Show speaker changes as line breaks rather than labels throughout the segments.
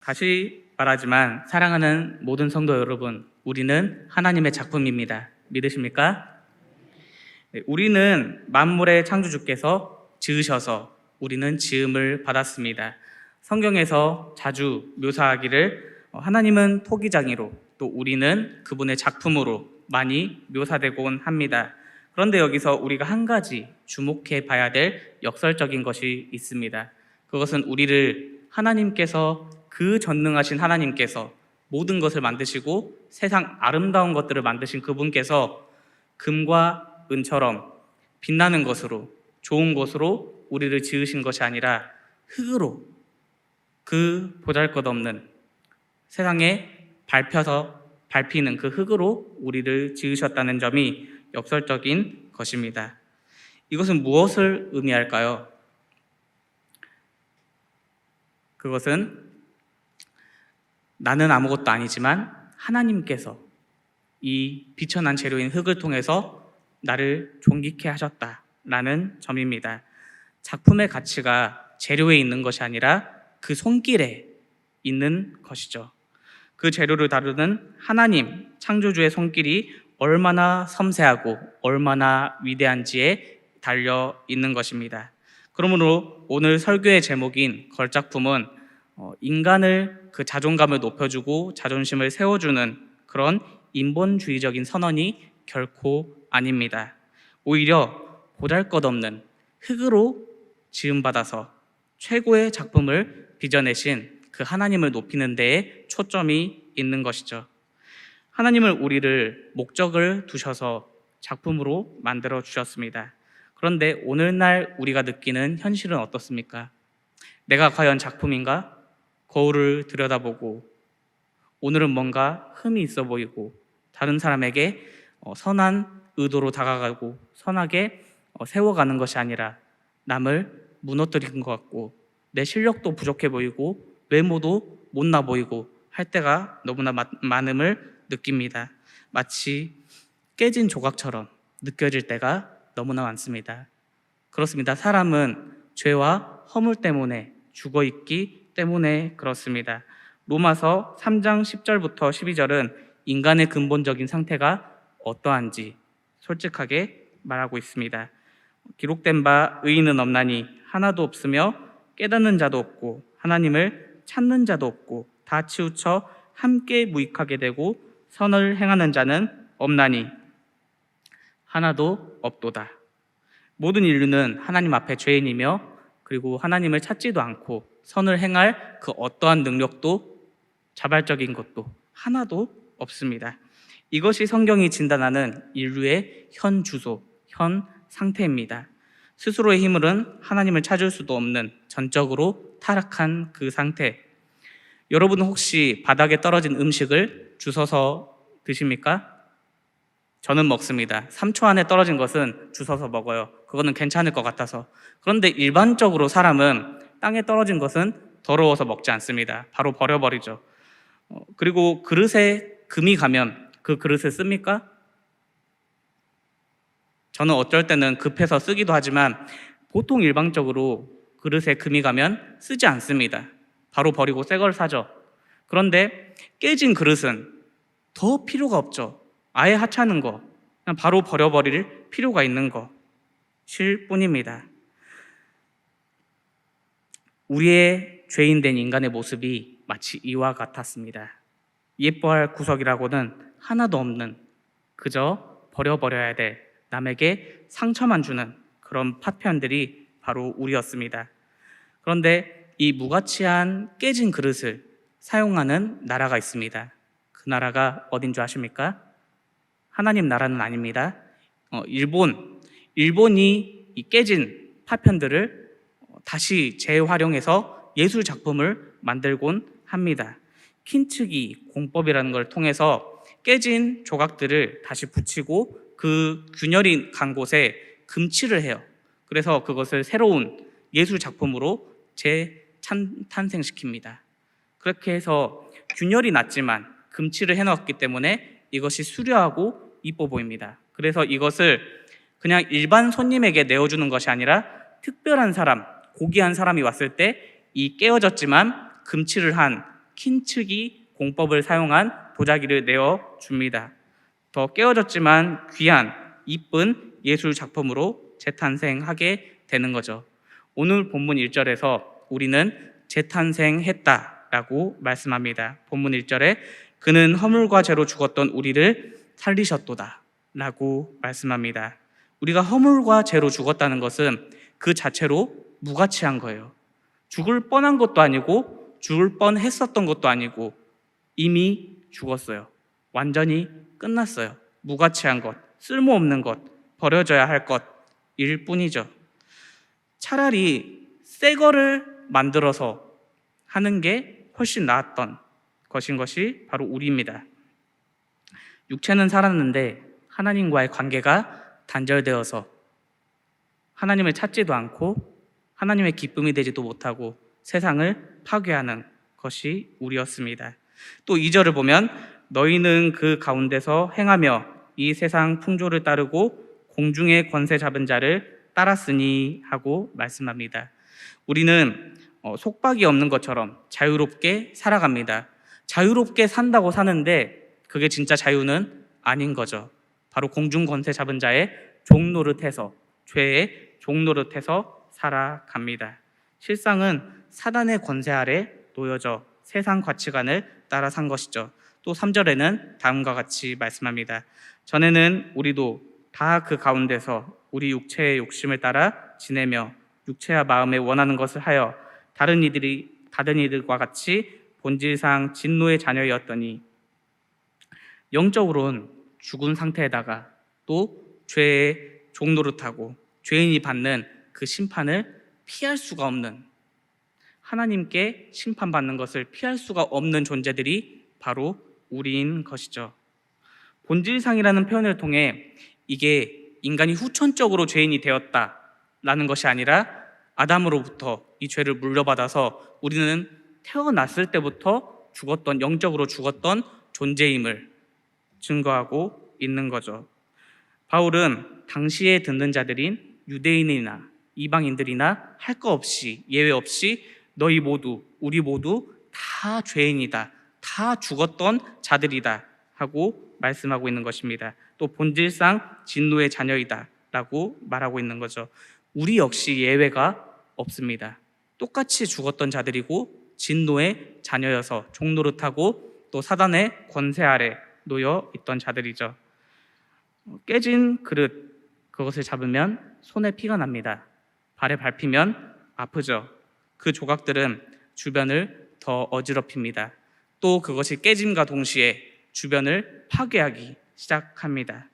다시 말하지만 사랑하는 모든 성도 여러분, 우리는 하나님의 작품입니다. 믿으십니까? 네, 우리는 만물의 창조주께서 지으셔서 우리는 지음을 받았습니다. 성경에서 자주 묘사하기를 어, 하나님은 토기장이로 또 우리는 그분의 작품으로 많이 묘사되곤 합니다. 그런데 여기서 우리가 한 가지 주목해 봐야 될 역설적인 것이 있습니다. 그것은 우리를 하나님께서 그 전능하신 하나님께서 모든 것을 만드시고 세상 아름다운 것들을 만드신 그분께서 금과 은처럼 빛나는 것으로 좋은 것으로 우리를 지으신 것이 아니라 흙으로 그 보잘 것 없는 세상에 밟혀서 밟히는 그 흙으로 우리를 지으셨다는 점이 역설적인 것입니다. 이것은 무엇을 의미할까요? 그것은 나는 아무것도 아니지만 하나님께서 이 비천한 재료인 흙을 통해서 나를 존귀케 하셨다라는 점입니다. 작품의 가치가 재료에 있는 것이 아니라 그 손길에 있는 것이죠. 그 재료를 다루는 하나님 창조주의 손길이 얼마나 섬세하고 얼마나 위대한지에 달려 있는 것입니다. 그러므로 오늘 설교의 제목인 걸작품은 어, 인간을 그 자존감을 높여주고 자존심을 세워주는 그런 인본주의적인 선언이 결코 아닙니다. 오히려 보잘 것 없는 흙으로 지음받아서 최고의 작품을 빚어내신 그 하나님을 높이는 데에 초점이 있는 것이죠. 하나님을 우리를 목적을 두셔서 작품으로 만들어 주셨습니다. 그런데 오늘날 우리가 느끼는 현실은 어떻습니까? 내가 과연 작품인가? 거울을 들여다보고 오늘은 뭔가 흠이 있어 보이고 다른 사람에게 어, 선한 의도로 다가가고 선하게 어, 세워가는 것이 아니라 남을 무너뜨린 것 같고 내 실력도 부족해 보이고 외모도 못나 보이고 할 때가 너무나 마- 많음을 느낍니다. 마치 깨진 조각처럼 느껴질 때가 너무나 많습니다. 그렇습니다. 사람은 죄와 허물 때문에 죽어 있기 때문에 그렇습니다. 로마서 3장 10절부터 12절은 인간의 근본적인 상태가 어떠한지 솔직하게 말하고 있습니다. 기록된 바 의인은 없나니 하나도 없으며 깨닫는 자도 없고 하나님을 찾는 자도 없고 다 치우쳐 함께 무익하게 되고 선을 행하는 자는 없나니 하나도 없도다. 모든 인류는 하나님 앞에 죄인이며 그리고 하나님을 찾지도 않고 선을 행할 그 어떠한 능력도 자발적인 것도 하나도 없습니다. 이것이 성경이 진단하는 인류의 현 주소, 현 상태입니다. 스스로의 힘으로는 하나님을 찾을 수도 없는 전적으로 타락한 그 상태. 여러분은 혹시 바닥에 떨어진 음식을 주워서 드십니까? 저는 먹습니다. 3초 안에 떨어진 것은 주워서 먹어요. 그거는 괜찮을 것 같아서. 그런데 일반적으로 사람은 땅에 떨어진 것은 더러워서 먹지 않습니다. 바로 버려버리죠. 어, 그리고 그릇에 금이 가면 그 그릇을 씁니까? 저는 어쩔 때는 급해서 쓰기도 하지만 보통 일반적으로 그릇에 금이 가면 쓰지 않습니다. 바로 버리고 새 걸 사죠. 그런데 깨진 그릇은 더 필요가 없죠. 아예 하찮은 거, 그냥 바로 버려버릴 필요가 있는 것일 뿐입니다. 우리의 죄인된 인간의 모습이 마치 이와 같았습니다. 예뻐할 구석이라고는 하나도 없는 그저 버려버려야 될 남에게 상처만 주는 그런 파편들이 바로 우리였습니다. 그런데 이 무가치한 깨진 그릇을 사용하는 나라가 있습니다. 그 나라가 어딘 줄 아십니까? 하나님 나라는 아닙니다. 어, 일본, 일본이 이 깨진 파편들을 어, 다시 재활용해서 예술 작품을 만들곤 합니다. 킨츠기 공법이라는 걸 통해서 깨진 조각들을 다시 붙이고 그 균열이 간 곳에 금칠을 해요. 그래서 그것을 새로운 예술 작품으로 재탄생시킵니다. 그렇게 해서 균열이 났지만 금칠을 해놨기 때문에 이것이 수려하고 이뻐 보입니다. 그래서 이것을 그냥 일반 손님에게 내어주는 것이 아니라 특별한 사람, 고귀한 사람이 왔을 때 이 깨어졌지만 금칠을 한 킨츠기 공법을 사용한 도자기를 내어 줍니다. 더 깨어졌지만 귀한 이쁜 예술 작품으로 재탄생하게 되는 거죠. 오늘 본문 1절에서 우리는 재탄생했다라고 말씀합니다. 본문 1절에 그는 허물과 죄로 죽었던 우리를 살리셨도다라고 말씀합니다. 우리가 허물과 죄로 죽었다는 것은 그 자체로 무가치한 거예요. 죽을 뻔한 것도 아니고 죽을 뻔했었던 것도 아니고 이미 죽었어요. 완전히 끝났어요. 무가치한 것, 쓸모없는 것, 버려져야 할 것일 뿐이죠. 차라리 새 거를 만들어서 하는 게 훨씬 나았던 것인 것이 바로 우리입니다. 육체는 살았는데 하나님과의 관계가 단절되어서 하나님을 찾지도 않고 하나님의 기쁨이 되지도 못하고 세상을 파괴하는 것이 우리였습니다. 또 2절을 보면 너희는 그 가운데서 행하며 이 세상 풍조를 따르고 공중의 권세 잡은 자를 따랐으니 하고 말씀합니다. 우리는 어, 속박이 없는 것처럼 자유롭게 살아갑니다. 자유롭게 산다고 사는데 그게 진짜 자유는 아닌 거죠. 바로 공중 권세 잡은 자의 종노릇해서 죄의 종노릇해서 살아갑니다. 실상은 사단의 권세 아래 놓여져 세상 가치관을 따라 산 것이죠. 또 3절에는 다음과 같이 말씀합니다. 전에는 우리도 다 그 가운데서 우리 육체의 욕심을 따라 지내며 육체와 마음에 원하는 것을 하여 다른 이들이 다른 이들과 같이 본질상 진노의 자녀였더니 영적으로는 죽은 상태에다가 또 죄의 종노릇하고 죄인이 받는 그 심판을 피할 수가 없는 하나님께 심판받는 것을 피할 수가 없는 존재들이 바로 우리인 것이죠. 본질상이라는 표현을 통해 이게 인간이 후천적으로 죄인이 되었다라는 것이 아니라 아담으로부터 이 죄를 물려받아서 우리는 태어났을 때부터 죽었던 영적으로 죽었던 존재임을 증거하고 있는 거죠. 바울은 당시에 듣는 자들인 유대인이나 이방인들이나 할거 없이 예외 없이 너희 모두 우리 모두 다 죄인이다. 다 죽었던 자들이다 하고 말씀하고 있는 것입니다. 또 본질상 진노의 자녀이다라고 말하고 있는 거죠. 우리 역시 예외가 없습니다. 똑같이 죽었던 자들이고 진노의 자녀여서 종노릇하고 또 사단의 권세 아래 놓여 있던 자들이죠. 깨진 그릇 그것을 잡으면 손에 피가 납니다. 발에 밟히면 아프죠. 그 조각들은 주변을 더 어지럽힙니다. 또 그것이 깨짐과 동시에 주변을 파괴하기 시작합니다.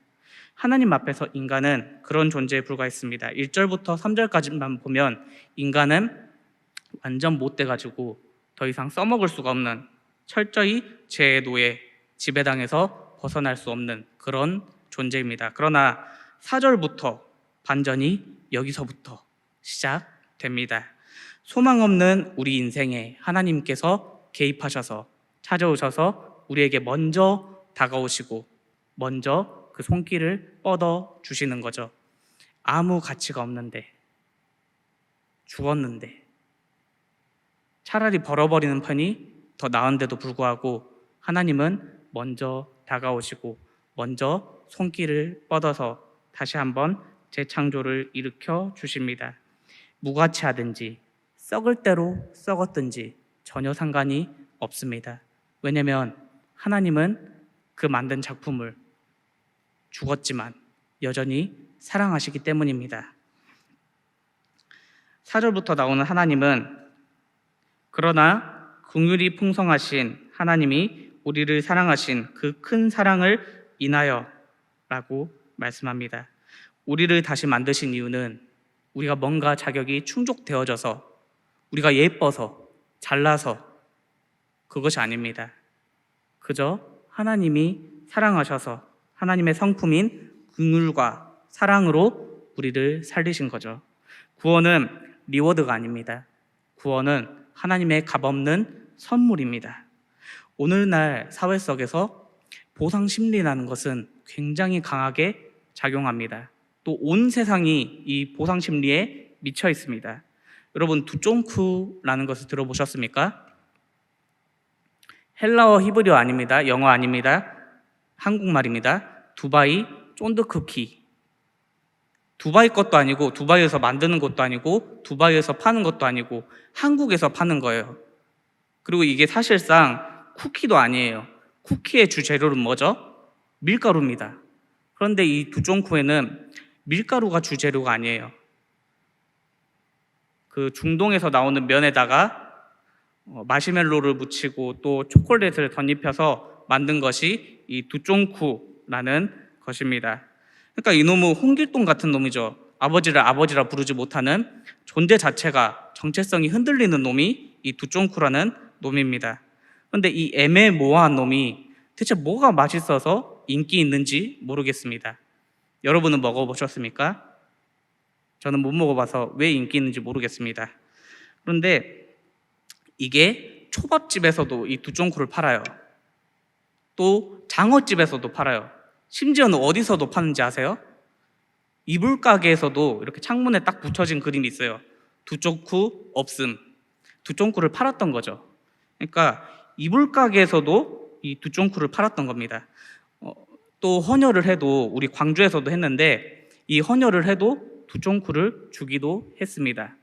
하나님 앞에서 인간은 그런 존재에 불과했습니다. 1절부터 3절까지만 보면 인간은 완전 못돼 가지고 더 이상 써먹을 수가 없는 철저히 죄의 노예, 지배당해서 벗어날 수 없는 그런 존재입니다. 그러나 4절부터 반전이 여기서부터 시작됩니다. 소망 없는 우리 인생에 하나님께서 개입하셔서 찾아오셔서 우리에게 먼저 다가오시고 먼저 그 손길을 뻗어 주시는 거죠. 아무 가치가 없는데 죽었는데 차라리 벌어버리는 편이 더 나은데도 불구하고 하나님은 먼저 다가오시고 먼저 손길을 뻗어서 다시 한번 재창조를 일으켜 주십니다. 무가치하든지 썩을 대로 썩었든지 전혀 상관이 없습니다. 왜냐하면 하나님은 그 만든 작품을 죽었지만 여전히 사랑하시기 때문입니다. 4절부터 나오는 하나님은 그러나 긍휼이 풍성하신 하나님이 우리를 사랑하신 그 큰 사랑을 인하여 라고 말씀합니다. 우리를 다시 만드신 이유는 우리가 뭔가 자격이 충족되어져서 우리가 예뻐서 잘나서 그것이 아닙니다. 그저 하나님이 사랑하셔서 하나님의 성품인 긍휼과 사랑으로 우리를 살리신 거죠. 구원은 리워드가 아닙니다. 구원은 하나님의 값없는 선물입니다. 오늘날 사회 속에서 보상 심리라는 것은 굉장히 강하게 작용합니다. 또 온 세상이 이 보상 심리에 미쳐 있습니다. 여러분 두쫑쿠라는 것을 들어보셨습니까? 헬라어 히브리어 아닙니다. 영어 아닙니다. 한국말입니다. 두바이 쫀드 쿠키. 두바이 것도 아니고 두바이에서 만드는 것도 아니고 두바이에서 파는 것도 아니고 한국에서 파는 거예요. 그리고 이게 사실상 쿠키도 아니에요. 쿠키의 주 재료는 뭐죠? 밀가루입니다. 그런데 이 두종쿠에는 밀가루가 주재료가 아니에요. 그 중동에서 나오는 면에다가 어, 마시멜로를 묻히고 또 초콜릿을 덧입혀서 만든 것이 이 두종쿠라는 것입니다. 그러니까 이놈은 홍길동 같은 놈이죠. 아버지를 아버지라 부르지 못하는 존재 자체가 정체성이 흔들리는 놈이 이 두종쿠라는 놈입니다. 그런데 이 애매모호한 놈이 대체 뭐가 맛있어서 인기 있는지 모르겠습니다. 여러분은 먹어보셨습니까? 저는 못 먹어봐서 왜 인기 있는지 모르겠습니다. 그런데 이게 초밥집에서도 이 두종쿠를 팔아요. 또 장어집에서도 팔아요. 심지어는 어디서도 파는지 아세요? 이불 가게에서도 이렇게 창문에 딱 붙여진 그림이 있어요. 두종쿠 없음. 두종쿠를 팔았던 거죠. 그러니까 이불 가게에서도 이 두종쿠를 팔았던 겁니다. 어, 또 헌혈을 해도 우리 광주에서도 했는데 이 헌혈을 해도 두종쿠를 주기도 했습니다.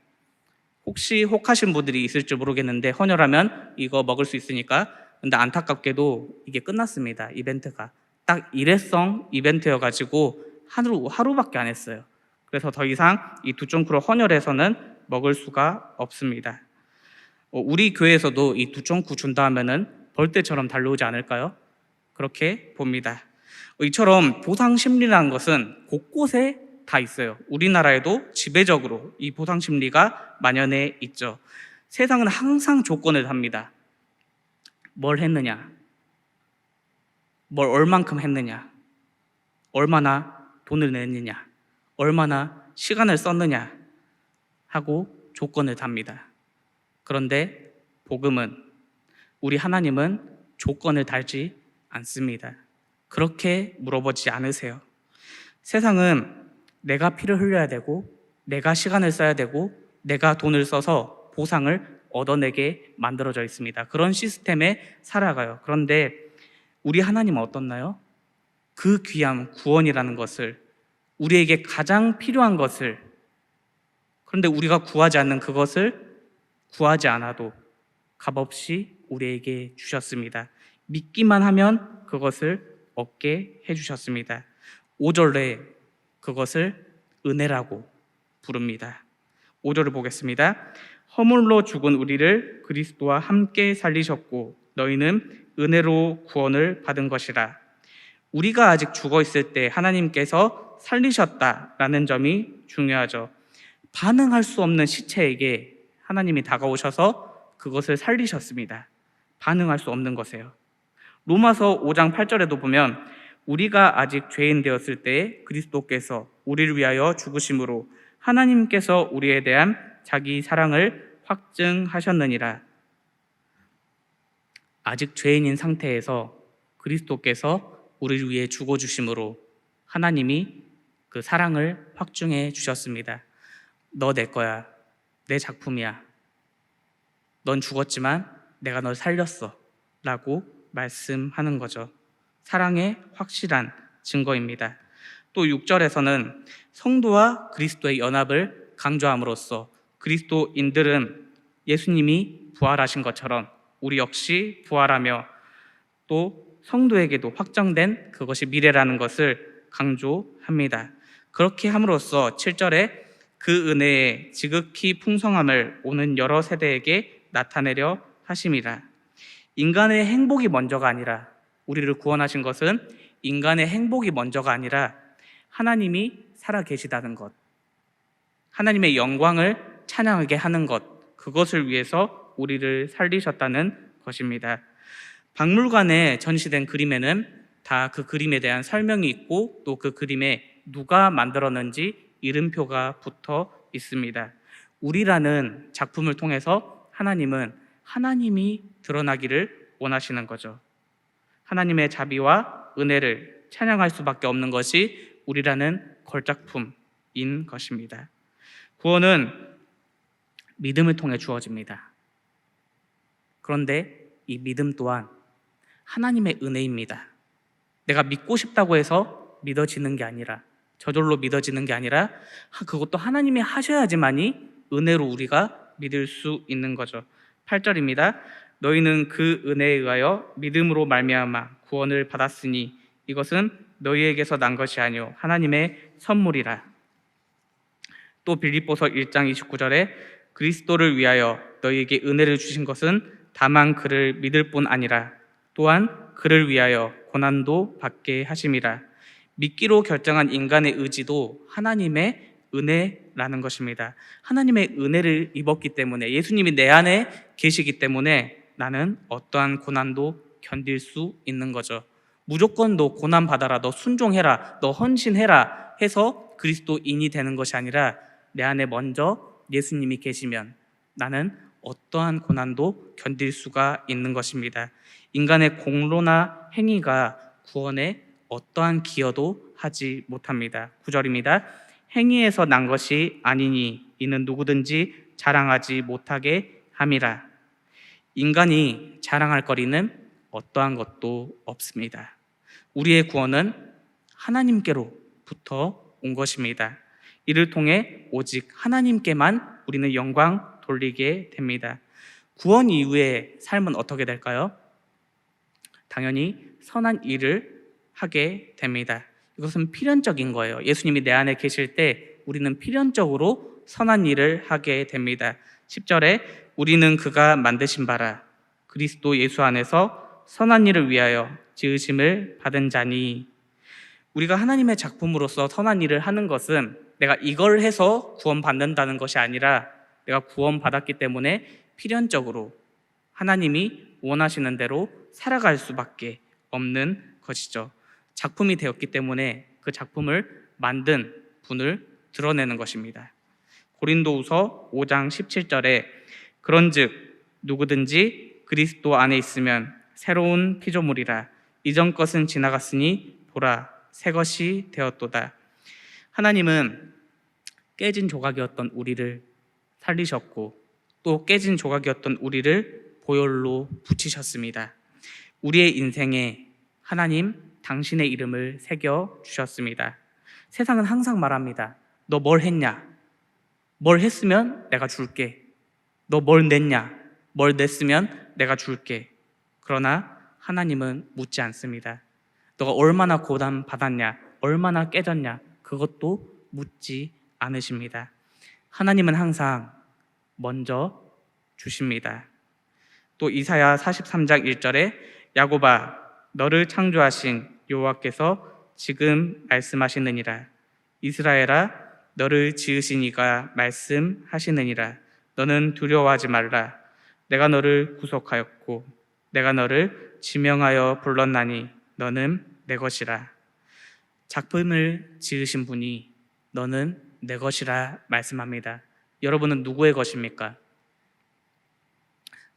혹시 혹하신 분들이 있을지 모르겠는데 헌혈하면 이거 먹을 수 있으니까 근데 안타깝게도 이게 끝났습니다. 이벤트가 딱 일회성 이벤트여 가지고 하루 하루밖에 안 했어요. 그래서 더 이상 이 두종쿠를 헌혈해서는 먹을 수가 없습니다. 어, 우리 교회에서도 이 두종쿠 준다 하면은 벌떼처럼 달려오지 않을까요? 그렇게 봅니다. 어, 이처럼 보상 심리라는 것은 곳곳에 다 있어요. 우리나라에도 지배적으로 이 보상 심리가 만연해 있죠. 세상은 항상 조건을 답니다. 뭘 했느냐? 뭘 얼만큼 했느냐? 얼마나 돈을 냈느냐? 얼마나 시간을 썼느냐? 하고 조건을 답니다. 그런데 복음은 우리 하나님은 조건을 달지 않습니다. 그렇게 물어보지 않으세요. 세상은 내가 피를 흘려야 되고, 내가 시간을 써야 되고, 내가 돈을 써서 보상을 얻어내게 만들어져 있습니다. 그런 시스템에 살아가요. 그런데 우리 하나님은 어떻나요? 그 귀한 구원이라는 것을, 우리에게 가장 필요한 것을, 그런데 우리가 구하지 않는 그것을 구하지 않아도 값없이 우리에게 주셨습니다. 믿기만 하면 그것을 얻게 해주셨습니다. 5절에 그것을 은혜라고 부릅니다. 5절을 보겠습니다. 허물로 죽은 우리를 그리스도와 함께 살리셨고 너희는 은혜로 구원을 받은 것이라. 우리가 아직 죽어 있을 때 하나님께서 살리셨다라는 점이 중요하죠. 반응할 수 없는 시체에게 하나님이 다가오셔서 그것을 살리셨습니다. 반응할 수 없는 것이에요. 로마서 5장 8절에도 보면 우리가 아직 죄인 되었을 때 그리스도께서 우리를 위하여 죽으심으로 하나님께서 우리에 대한 자기 사랑을 확증하셨느니라. 아직 죄인인 상태에서 그리스도께서 우리를 위해 죽어 주심으로 하나님이 그 사랑을 확증해 주셨습니다. 너 내 거야. 내 작품이야. 넌 죽었지만 내가 널 살렸어. 라고 말씀하는 거죠. 사랑의 확실한 증거입니다. 또 6절에서는 성도와 그리스도의 연합을 강조함으로써 그리스도인들은 예수님이 부활하신 것처럼 우리 역시 부활하며 또 성도에게도 확정된 그것이 미래라는 것을 강조합니다. 그렇게 함으로써 7절에 그 은혜의 지극히 풍성함을 오는 여러 세대에게 나타내려 하심이라. 인간의 행복이 먼저가 아니라 우리를 구원하신 것은 인간의 행복이 먼저가 아니라 하나님이 살아 계시다는 것. 하나님의 영광을 찬양하게 하는 것. 그것을 위해서 우리를 살리셨다는 것입니다. 박물관에 전시된 그림에는 다 그 그림에 대한 설명이 있고 또 그 그림에 누가 만들었는지 이름표가 붙어 있습니다. 우리라는 작품을 통해서 하나님은 하나님이 드러나기를 원하시는 거죠. 하나님의 자비와 은혜를 찬양할 수밖에 없는 것이 우리라는 걸작품인 것입니다. 구원은 믿음을 통해 주어집니다. 그런데 이 믿음 또한 하나님의 은혜입니다. 내가 믿고 싶다고 해서 믿어지는 게 아니라 저절로 믿어지는 게 아니라 하- 그것도 하나님이 하셔야지만이 은혜로 우리가 믿을 수 있는 거죠. 8절입니다. 너희는 그 은혜에 의하여 믿음으로 말미암아 구원을 받았으니 이것은 너희에게서 난 것이 아니요 하나님의 선물이라. 또 빌립보서 1장 29절에 그리스도를 위하여 너희에게 은혜를 주신 것은 다만 그를 믿을 뿐 아니라 또한 그를 위하여 고난도 받게 하심이라. 믿기로 결정한 인간의 의지도 하나님의 은혜라는 것입니다. 하나님의 은혜를 입었기 때문에 예수님이 내 안에 계시기 때문에 나는 어떠한 고난도 견딜 수 있는 거죠. 무조건 너 고난 받아라, 너 순종해라, 너 헌신해라 해서 그리스도인이 되는 것이 아니라 내 안에 먼저 예수님이 계시면 나는 어떠한 고난도 견딜 수가 있는 것입니다. 인간의 공로나 행위가 구원에 어떠한 기여도 하지 못합니다. 9절입니다. 행위에서 난 것이 아니니 이는 누구든지 자랑하지 못하게 함이라. 인간이 자랑할 거리는 어떠한 것도 없습니다. 우리의 구원은 하나님께로부터 온 것입니다. 이를 통해 오직 하나님께만 우리는 영광 돌리게 됩니다. 구원 이후의 삶은 어떻게 될까요? 당연히 선한 일을 하게 됩니다. 이것은 필연적인 거예요. 예수님이 내 안에 계실 때 우리는 필연적으로 선한 일을 하게 됩니다. 10절에 우리는 그가 만드신 바라 그리스도 예수 안에서 선한 일을 위하여 지으심을 받은 자니 우리가 하나님의 작품으로서 선한 일을 하는 것은 내가 이걸 해서 구원받는다는 것이 아니라 내가 구원받았기 때문에 필연적으로 하나님이 원하시는 대로 살아갈 수밖에 없는 것이죠. 작품이 되었기 때문에 그 작품을 만든 분을 드러내는 것입니다. 고린도후서 5장 17절에 그런즉 누구든지 그리스도 안에 있으면 새로운 피조물이라 이전 것은 지나갔으니 보라 새 것이 되었도다. 하나님은 깨진 조각이었던 우리를 살리셨고 또 깨진 조각이었던 우리를 보혈로 붙이셨습니다. 우리의 인생에 하나님 당신의 이름을 새겨 주셨습니다. 세상은 항상 말합니다. 너 뭘 했냐? 뭘 했으면 내가 줄게. 너 뭘 냈냐? 뭘 냈으면 내가 줄게. 그러나 하나님은 묻지 않습니다. 너가 얼마나 고단 받았냐? 얼마나 깨졌냐? 그것도 묻지 않으십니다. 하나님은 항상 먼저 주십니다. 또 이사야 43장 1절에 야고바 너를 창조하신 여호와께서 지금 말씀하시느니라 이스라엘아 너를 지으신 이가 말씀하시느니라 너는 두려워하지 말라 내가 너를 구속하였고 내가 너를 지명하여 불렀나니 너는 내 것이라 작품을 지으신 분이 너는 내 것이라 말씀합니다. 여러분은 누구의 것입니까?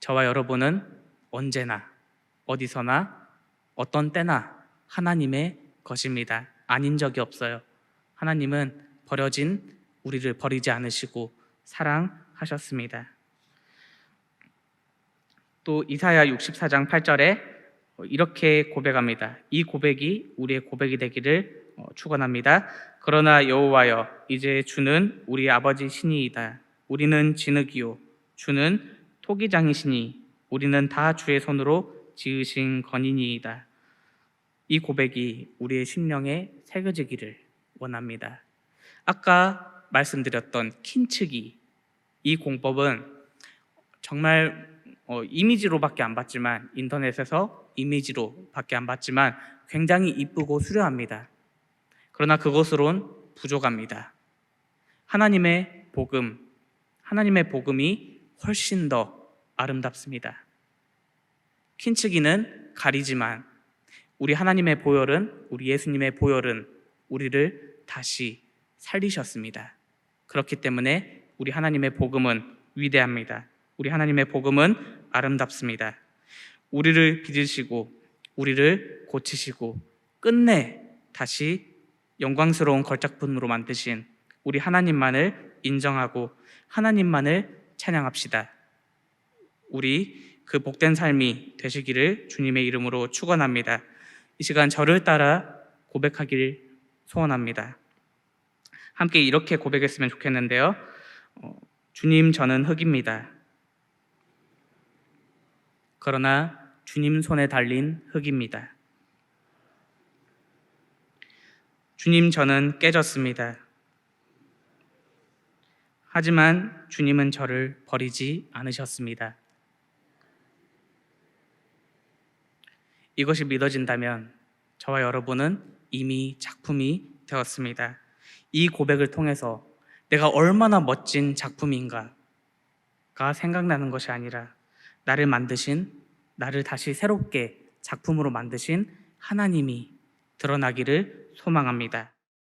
저와 여러분은 언제나 어디서나 어떤 때나 하나님의 것입니다. 아닌 적이 없어요. 하나님은 버려진 우리를 버리지 않으시고 사랑하셨습니다. 또 이사야 64장 8절에 이렇게 고백합니다. 이 고백이 우리의 고백이 되기를 어, 축원합니다. 그러나 여호와여 이제 주는 우리 아버지 신이이다. 우리는 진흙이요 주는 토기장이시니 우리는 다 주의 손으로 지으신 건인이이다. 이 고백이 우리의 심령에 새겨지기를 원합니다. 아까 말씀드렸던 킨츠기 이 공법은 정말 어, 이미지로밖에 안 봤지만 인터넷에서 이미지로밖에 안 봤지만 굉장히 이쁘고 수려합니다. 그러나 그것으론 부족합니다. 하나님의 복음, 하나님의 복음이 훨씬 더 아름답습니다. 킨츠기는 가리지만 우리 하나님의 보혈은 우리 예수님의 보혈은 우리를 다시 살리셨습니다. 그렇기 때문에 우리 하나님의 복음은 위대합니다. 우리 하나님의 복음은 아름답습니다. 우리를 빚으시고 우리를 고치시고 끝내 다시 영광스러운 걸작품으로 만드신 우리 하나님만을 인정하고 하나님만을 찬양합시다. 우리 그 복된 삶이 되시기를 주님의 이름으로 축원합니다. 이 시간 저를 따라 고백하길 소원합니다. 함께 이렇게 고백했으면 좋겠는데요. 어, 주님 저는 흙입니다. 그러나 주님 손에 달린 흙입니다. 주님 저는 깨졌습니다. 하지만 주님은 저를 버리지 않으셨습니다. 이것이 믿어진다면 저와 여러분은 이미 작품이 되었습니다. 이 고백을 통해서 내가 얼마나 멋진 작품인가가 생각나는 것이 아니라 나를 만드신 나를 다시 새롭게 작품으로 만드신 하나님이 드러나기를 소망합니다.